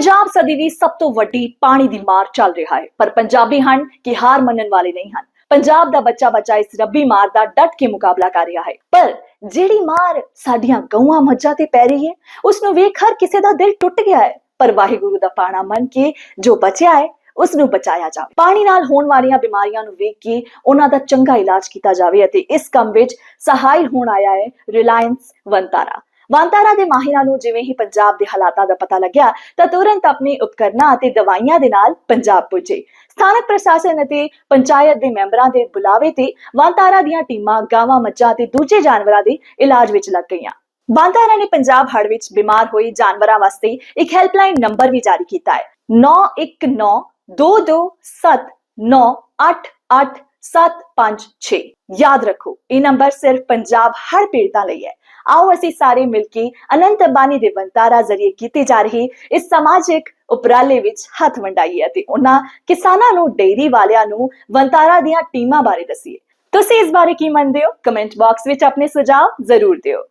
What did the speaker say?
ਪੰਜਾਬ ਸਦੀ ਦੀ ਸਭ ਤੋਂ ਵੱਡੀ ਪਾਣੀ ਦੀ ਮਾਰ ਚੱਲ ਰਿਹਾ ਹੈ, ਪਰ ਪੰਜਾਬੀ ਹਨ ਕਿ ਹਾਰ ਮੰਨਣ ਵਾਲੇ ਨਹੀਂ ਹਨ। ਪੰਜਾਬ ਦਾ ਬੱਚਾ ਬੱਚਾ ਇਸ ਰੱਬੀ ਮਾਰ ਦਾ ਡਟ ਕੇ ਮੁਕਾਬਲਾ ਕਰ ਰਿਹਾ ਹੈ, ਪਰ ਜਿਹੜੀ ਮਾਰ ਸਾਡੀਆਂ ਗਊਆਂ ਮੱਝਾਂ ਤੇ ਪੈ ਰਹੀ ਹੈ ਉਸ ਨੂੰ ਵੇਖ ਹਰ ਕਿਸੇ ਦਾ ਦਿਲ ਟੁੱਟ ਗਿਆ ਹੈ। ਪਰ ਵਾਹਿਗੁਰੂ ਦਾ ਪਾਣਾ ਮੰਨ ਕੇ ਜੋ ਬਚਿਆ ਹੈ ਉਸ ਨੂੰ ਬਚਾਇਆ ਜਾਵੇ। ਪਾਣੀ ਨਾਲ ਹੋਣ ਵਾਲੀਆਂ ਬਿਮਾਰੀਆਂ ਨੂੰ ਵੇਖ ਕੇ ਉਹਨਾਂ ਦਾ ਚੰਗਾ ਇਲਾਜ ਕੀਤਾ ਜਾਵੇ ਅਤੇ ਇਸ ਕੰਮ ਵਿੱਚ ਸਹਾਈ ਹੋਣ ਆਇਆ ਹੈ ਰਿਲਾਇੰਸ ਵੰਤਾਰਾ। ਵੰਤਾਰਾ ਦੇ ਮਾਹਿਰਾਂ ਨੂੰ ਜਿਵੇਂ ਹੀ ਪੰਜਾਬ ਦੇ ਹਾਲਾਤਾਂ ਦਾ ਪਤਾ ਲੱਗਿਆ ਤਾਂ ਤੁਰੰਤ ਆਪਣੇ ਉਪਕਰਨਾਂ ਅਤੇ ਦਵਾਈਆਂ ਦੇ ਨਾਲ ਪੰਜਾਬ ਪੁੱਜੇ। ਸਥਾਨਕ ਪ੍ਰਸ਼ਾਸਨ ਅਤੇ ਪੰਚਾਇਤ ਦੇ ਮੈਂਬਰਾਂ ਦੇ ਬੁਲਾਵੇ ਤੇ ਵੰਤਾਰਾ ਦੀਆਂ ਟੀਮਾਂ ਗਾਵਾਂ, ਮੱਝਾਂ ਤੇ ਦੂਜੇ ਜਾਨਵਰਾਂ ਦੇ ਇਲਾਜ ਵਿੱਚ ਲੱਗ ਗਈਆਂ। ਬਾਂਤਾਰਾ ਨੇ ਪੰਜਾਬ ਹੜ੍ਹ ਵਿੱਚ ਬਿਮਾਰ ਹੋਏ ਜਾਨਵਰਾਂ ਵਾਸਤੇ ਇੱਕ ਹੈਲਪਲਾਈਨ ਨੰਬਰ ਵੀ ਜਾਰੀ ਕੀਤਾ ਹੈ। 9192279886 ਯਾਦ ਰੱਖੋ, ਇਹ ਨੰਬਰ ਸਿਰਫ ਪੰਜਾਬ ਹਰ ਪੀੜਤਾਂ ਲਈ ਹੈ। ਆਓ ਅਸੀਂ ਸਾਰੇ ਮਿਲ ਕੇ ਅਨੰਤ ਅੰਬਾਨੀ ਦੇ ਵੰਤਾਰਾ ਜ਼ਰੀਏ ਕੀਤੇ ਜਾ ਰਹੀ ਇਸ ਸਮਾਜਿਕ ਉਪਰਾਲੇ ਵਿੱਚ ਹੱਥ ਵੰਡਾਈਏ ਅਤੇ ਉਹਨਾਂ ਕਿਸਾਨਾਂ ਨੂੰ, ਡੇਅਰੀ ਵਾਲਿਆਂ ਨੂੰ ਵੰਤਾਰਾ ਦੀਆਂ ਟੀਮਾਂ ਬਾਰੇ ਦੱਸੀਏ। ਤੁਸੀਂ ਇਸ ਬਾਰੇ ਕੀ ਮੰਨਦੇ ਹੋ? ਕਮੈਂਟ ਬਾਕਸ ਵਿੱਚ ਆਪਣੇ ਸੁਝਾਅ ਜ਼ਰੂਰ ਦਿਓ।